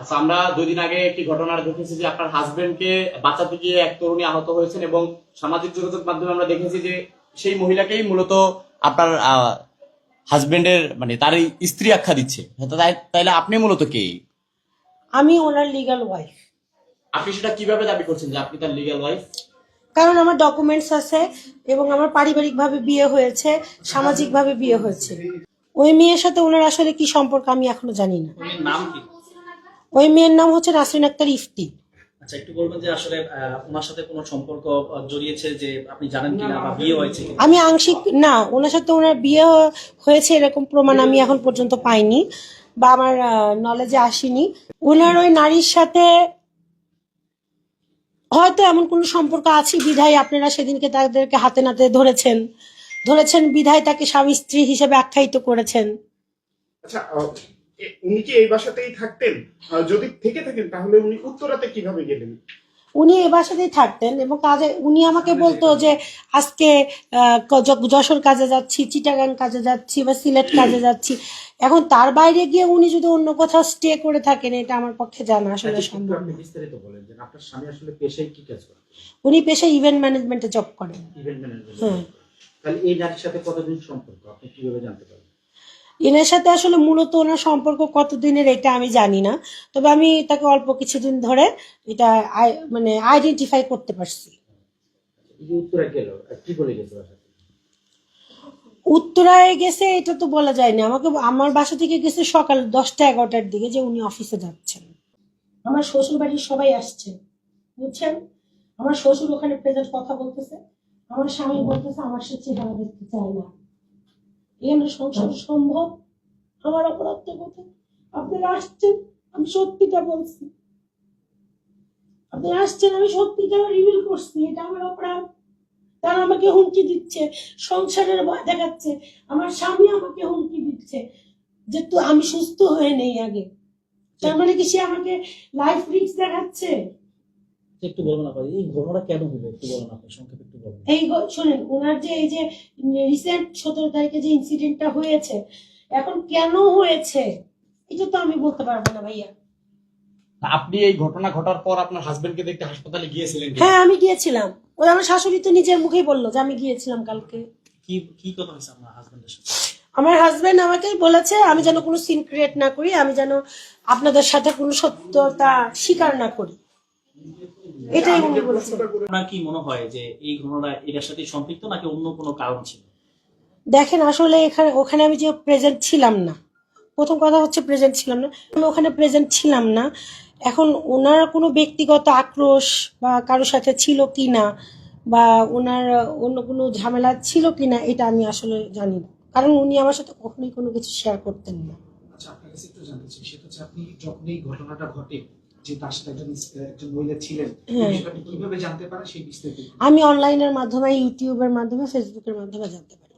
আচ্ছা আমরা দুই দিন আগে একটি ঘটনা দেখেছি যে আপনার হাজবেন্ডকে বাঁচাতে গিয়ে এক তরুণী আহত হয়েছেন এবং সামাজিক যোগাযোগ মাধ্যমে আমরা দেখেছি যে সেই মহিলাকেই মূলত আপনার হাজবেন্ডের মানে তার স্ত্রী আখ্যা দিচ্ছে। তাই- তাইলে আপনি মূলত কে? আমি ওনার লিগাল ওয়াইফ আপনি সেটা কীভাবে দাবি করছেন যে আপনি তার লিগ্যাল ওয়াইফ কারণ আমার ডকুমেন্টস আছে এবং আমার পারিবারিকভাবে বিয়ে হয়েছে সামাজিকভাবে বিয়ে হয়েছে। ওই মেয়ের সাথে ওনার আসলে কি সম্পর্ক আমি এখনও জানি না। নাম কি? ওই মেয়ের নাম হচ্ছে নাসরিন আক্তার ইফতি। আচ্ছা একটু বলবেন যে আসলে ওনার সাথে কোনো সম্পর্ক জড়িয়েছে যে আপনি জানেন কিনা বা বিয়ে হয়েছে আমি আংশিক না ওনার সাথে ওনার বিয়ে হয়েছে এরকম প্রমাণ আমি এখন পর্যন্ত পাইনি বা আমার নলেজে আসেনি। ওনার ওই নারীর সাথে হয়তো এমন কোনো সম্পর্ক আছে বিধায় আপনারা সেদিনকে তাদেরকে হাতে নাতে ধরেছেন। ধরেছেন বিধায় তাকে স্বামী স্ত্রী হিসেবে আখ্যায়িত করেছেন। আচ্ছা উনি কি এই বাসাতেই থাকতেন? যদি থেকে থাকেন তাহলে উনি উত্তরাতে কীভাবে গেলেন? উনি এ বাসাতেই থাকতেন এবং কাজে উনি আমাকে বলতো যে আজকে যশোর কাজে যাচ্ছি চিটাগাং কাজে যাচ্ছি বা সিলেট কাজে যাচ্ছি। এখন তার বাইরে গিয়ে উনি যদি অন্য কোথাও স্টে করে থাকেন এটা আমার পক্ষে জানা আসলে আচ্ছা, সম্ভব আপনি বিস্তারিত বলেন যে আপনার স্বামী আসলে পেশায় কি কাজ করে? উনি পেশায় ইভেন্ট ম্যানেজমেন্টে জব করেন। ইভেন্ট ম্যানেজার হ্যাঁ তাহলে এই নারীর সাথে কতদিন সম্পর্ক? আপনি কীভাবে জানতে পারবেন? এনার সাথে আসলে মূলত ওনার সম্পর্ক কতদিনের এটা আমি জানি না। তবে আমি তাকে অল্প কিছুদিন ধরে এটা মানে আইডেন্টিফাই করতে পারছি। এই যে উত্তরা গেল আহ, কি বলে গেছে বাসাতে উত্তরায় গেছে এটা তো বলা যায় না। আমাকে আমার বাসা থেকে গেছে সকাল দশটা এগারোটার দিকে যে উনি অফিসে যাচ্ছেন। আমার শ্বশুর বাড়ির সবাই আসছে বুঝছেন? আমার শ্বশুর ওখানে প্রেজেন্ট কথা বলতেছে আমার স্বামী বলতেছে আমার সে চেহারা দেখতে চায় না। এখানে সংসার সম্ভব? আমার অপরাধটা কোথায়? আসছেন, আমি সত্যিটা বলছি। আপনারা আসছেন, আমি সত্যিটা রিভিল করছি, এটা আমার অপরাধ। তারা আমাকে হুমকি দিচ্ছে, সংসারের ভয় দেখাচ্ছে, আমার স্বামী আমাকে হুমকি দিচ্ছে, যে তো আমি সুস্থ হয়ে নেই আগে। তার মানে কি সে আমাকে লাইফ রিস্ক দেখাচ্ছে? একটু আপনার এই ঘটনাটা কেন হলো? একটু বলুন আপনি সংক্ষেপে একটু বলুন এই শোনেন ওনার যে এই যে রিসেন্ট সতেরো তারিখে যে ইনসিডেন্টটা হয়েছে এখন কেন হয়েছে? এটা তো আমি বলতে পারব না ভাইয়া। আপনি এই ঘটনা ঘটার পর আপনার হাজবেন্ডকে দেখতে হাসপাতালে গিয়েছিলেন হ্যাঁ আমি গিয়েছিলাম। ওই আমার শাশুড়ি তো নিজের মুখেই বলল যে আমি গিয়েছিলাম কালকে। কি কি কথা হয়েছে আপনার হাজবেন্ডের সাথে? আমার হাজবেন্ড আমাকে বলেছে আমি যেন কোনো সিন ক্রিয়েট না করি আমি যেন আপনাদের সাথে কোনো সত্যতা স্বীকার না করি। এটাই উনি বলেছেন আপনার কি মনে হয় যে এই ঘটনাটা এটার সাথে সম্পৃক্ত নাকি অন্য কোনো কারণ ছিল? দেখেন আসলে এখানে ওখানে আমি যে প্রেজেন্ট ছিলাম না। প্রথম কথা হচ্ছে প্রেজেন্ট ছিলাম না। আমি ওখানে প্রেজেন্ট ছিলাম না। এখন ওনার কোনো ব্যক্তিগত আক্রোশ বা কারোর সাথে ছিল কি না বা ওনার অন্য কোনো ঝামেলা ছিল কি না এটা আমি আসলে জানি না। কারণ উনি আমার সাথে কখনোই কোনো কিছু শেয়ার করতেন না। আচ্ছা আপনার কাছে একটু জানতে চাই সেটা হচ্ছে আপনি যখন এই ঘটনাটা ঘটে যে তার সাথে একজন একজন মহিলা ছিলেন হ্যাঁ। বিষয়টা কীভাবে জানতে পারেন সেই বিস্তারিত আমি অনলাইনের মাধ্যমে ইউটিউবের মাধ্যমে ফেসবুকের মাধ্যমে জানতে পারি